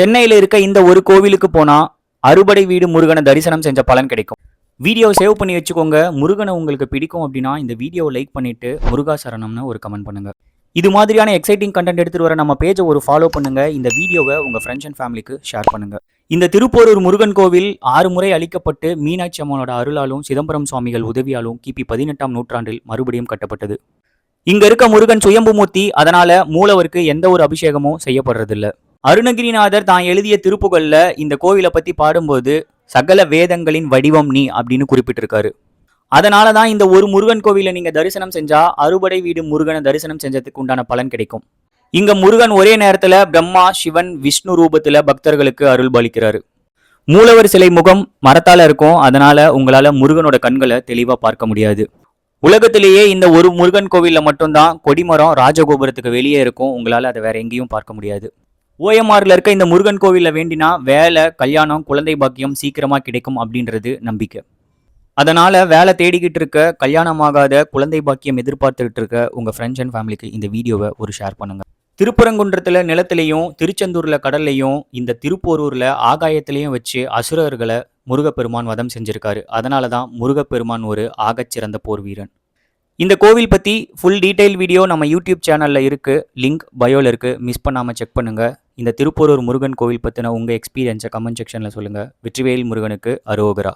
சென்னையில் இருக்க இந்த ஒரு கோவிலுக்கு போனால் அறுபடை வீடு முருகனை தரிசனம் செஞ்ச பலன் கிடைக்கும். வீடியோ சேவ் பண்ணி வச்சுக்கோங்க. முருகனை உங்களுக்கு பிடிக்கும் அப்படின்னா இந்த வீடியோவை லைக் பண்ணிட்டு முருகா சரணம்னு ஒரு கமெண்ட் பண்ணுங்க. இது மாதிரியான எக்ஸைட்டிங் கண்டென்ட் எடுத்துட்டு வர நம்ம பேஜை ஒரு ஃபாலோ பண்ணுங்க. இந்த வீடியோவை உங்க ஃப்ரெண்ட்ஸ் அண்ட் ஃபேமிலிக்கு ஷேர் பண்ணுங்க. இந்த திருப்போரூர் முருகன் கோவில் ஆறு முறை அளிக்கப்பட்டு மீனாட்சி அம்மனோட அருளாலும் சிதம்பரம் சுவாமிகள் உதவியாலும் கிபி பதினெட்டாம் நூற்றாண்டில் மறுபடியும் கட்டப்பட்டது. இங்க இருக்க முருகன் சுயம்புமூர்த்தி அதனால மூலவருக்கு எந்த ஒரு அபிஷேகமும் செய்யப்படுறதில்ல. அருணகிரிநாதர் தான் எழுதிய திருப்புகள்ல இந்த கோவிலை பத்தி பாடும்போது சகல வேதங்களின் வடிவம் நீ அப்படின்னு குறிப்பிட்டிருக்காரு. அதனால தான் இந்த ஒரு முருகன் கோவிலை நீங்கள் தரிசனம் செஞ்சால் அறுபடை வீடு முருகனை தரிசனம் செஞ்சதுக்கு உண்டான பலன் கிடைக்கும். இங்க முருகன் ஒரே நேரத்தில் பிரம்மா சிவன் விஷ்ணு ரூபத்தில் பக்தர்களுக்கு அருள் பாலிக்கிறாரு. மூலவர் சிலை முகம் மரத்தால் இருக்கும் அதனால உங்களால் முருகனோட கண்களை தெளிவாக பார்க்க முடியாது. உலகத்திலேயே இந்த ஒரு முருகன் கோவிலில் மட்டும்தான் கொடிமரம் ராஜகோபுரத்துக்கு வெளியே இருக்கும் உங்களால் அதை வேற எங்கேயும் பார்க்க முடியாது. ஓஎம்ஆரில் இருக்க இந்த முருகன் கோவிலில் வேண்டினா வேலை கல்யாணம் குழந்தை பாக்கியம் சீக்கிரமாக கிடைக்கும் அப்படின்றது நம்பிக்கை. அதனால் வேலை தேடிக்கிட்டு இருக்க கல்யாணமாகாத குழந்தை பாக்கியம் எதிர்பார்த்துக்கிட்டு இருக்க உங்கள் ஃப்ரெண்ட்ஸ் அண்ட் ஃபேமிலிக்கு இந்த வீடியோவை ஒரு ஷேர் பண்ணுங்கள் திருப்பரங்குன்றத்தில் நிலத்திலையும் திருச்செந்தூரில் கடல்லையும் இந்த திருப்போரூரில் ஆகாயத்திலையும் வச்சு அசுரர்களை முருகப்பெருமான் வதம் செஞ்சிருக்காரு. அதனால தான் முருகப்பெருமான் ஒரு ஆகச்சிறந்த போர் வீரன் இந்த கோவில் பற்றி ஃபுல் டீட்டெயில் வீடியோ நம்ம யூடியூப் சேனலில் இருக்குது லிங்க் பயோவில் இருக்குது மிஸ் பண்ணாமல் செக் பண்ணுங்கள் இந்த திருப்போரூர் முருகன் கோவில் பற்றின உங்கள் எக்ஸ்பீரியன்ஸை கமெண்ட் செக்ஷனில் சொல்லுங்கள் வெற்றிவேல் முருகனுக்கு அரோகரா